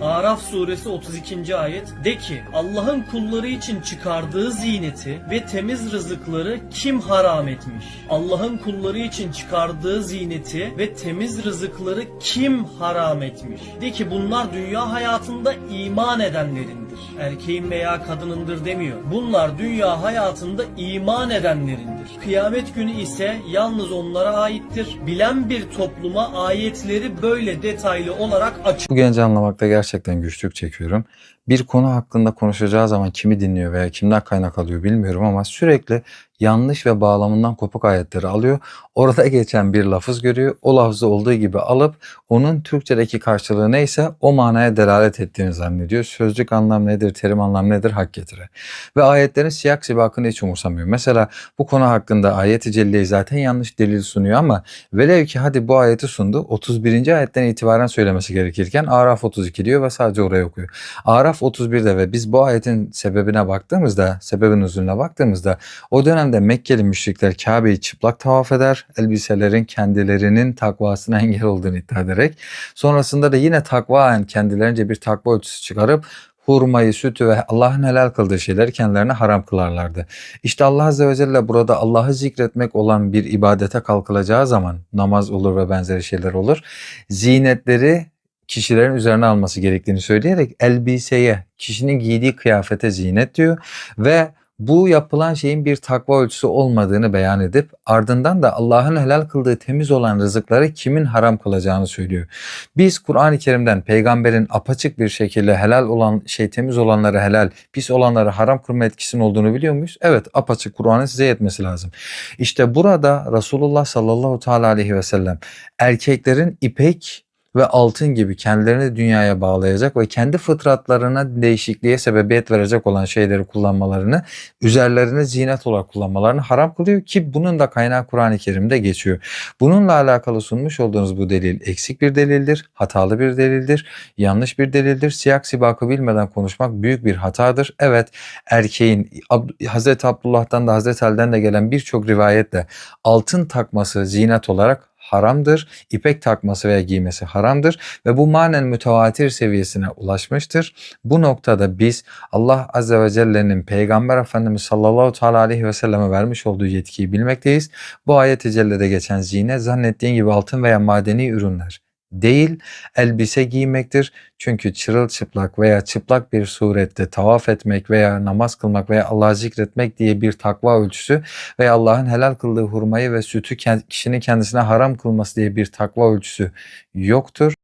Araf suresi 32. ayet de ki Allah'ın kulları için çıkardığı ziyneti ve temiz rızıkları kim haram etmiş? Allah'ın kulları için çıkardığı ziyneti ve temiz rızıkları kim haram etmiş? De ki bunlar dünya hayatında iman edenlerindir. Erkeğin veya kadınındır demiyor. Bunlar dünya hayatında iman edenlerindir. Kıyamet günü ise yalnız onlara aittir. Bilen bir topluma ayetleri böyle detaylı olarak açık. Bu genci anlamakta gerçekten güçlük çekiyorum. Bir konu hakkında konuşacağı zaman kimi dinliyor veya kimden kaynak alıyor bilmiyorum ama sürekli yanlış ve bağlamından kopuk ayetleri alıyor. Orada geçen bir lafız görüyor. O lafzı olduğu gibi alıp onun Türkçedeki karşılığı neyse o manaya delalet ettiğini zannediyor. Sözcük anlam nedir, terim anlam nedir hak getire. Ve ayetlerin siyak sibakını hiç umursamıyor. Mesela bu konu hakkında ayet-i celleyi zaten yanlış delil sunuyor ama velev ki hadi bu ayeti sundu 31. ayetten itibaren söylemesi gerekirken Araf 32 diyor ve sadece oraya okuyor. Araf 31'de ve biz bu ayetin sebebine baktığımızda, sebebin uzunluğuna baktığımızda o dönemde Mekkeli müşrikler Kabe'yi çıplak tavaf eder, elbiselerin kendilerinin takvasına engel olduğunu iddia ederek sonrasında da yine takvaen kendilerince bir takva ölçüsü çıkarıp hurmayı, sütü ve Allah'ın helal kıldığı şeyleri kendilerine haram kılarlardı. İşte Allah Azze ve Celle burada Allah'ı zikretmek olan bir ibadete kalkılacağı zaman namaz olur ve benzeri şeyler olur. Zinetleri kişilerin üzerine alması gerektiğini söyleyerek elbiseye, kişinin giydiği kıyafete zinet diyor ve bu yapılan şeyin bir takva ölçüsü olmadığını beyan edip ardından da Allah'ın helal kıldığı temiz olan rızıkları kimin haram kılacağını söylüyor. Biz Kur'an-ı Kerim'den peygamberin apaçık bir şekilde helal olan şey temiz olanları helal, pis olanları haram kılma etkisinin olduğunu biliyor muyuz? Evet apaçık Kur'an'ın size yetmesi lazım. İşte burada Resulullah sallallahu teala aleyhi ve sellem erkeklerin ipek ve altın gibi kendilerini dünyaya bağlayacak ve kendi fıtratlarına değişikliğe sebebiyet verecek olan şeyleri kullanmalarını, üzerlerine zinet olarak kullanmalarını haram kılıyor ki bunun da kaynağı Kur'an-ı Kerim'de geçiyor. Bununla alakalı sunmuş olduğunuz bu delil eksik bir delildir, hatalı bir delildir, yanlış bir delildir. Siyak sibakı bilmeden konuşmak büyük bir hatadır. Evet erkeğin Hazreti Abdullah'tan da Hazreti Ali'den de gelen birçok rivayetle altın takması zinet olarak haramdır. İpek takması veya giymesi haramdır ve bu manen mütevatir seviyesine ulaşmıştır. Bu noktada biz Allah Azze ve Celle'nin Peygamber Efendimiz sallallahu teala aleyhi ve selleme vermiş olduğu yetkiyi bilmekteyiz. Bu ayet-i cellede geçen zine zannettiğin gibi altın veya madeni ürünler değil elbise giymektir. Çünkü çırılçıplak veya çıplak bir surette tavaf etmek veya namaz kılmak veya Allah'ı zikretmek diye bir takva ölçüsü veya Allah'ın helal kıldığı hurmayı ve sütü kişinin kendisine haram kılması diye bir takva ölçüsü yoktur.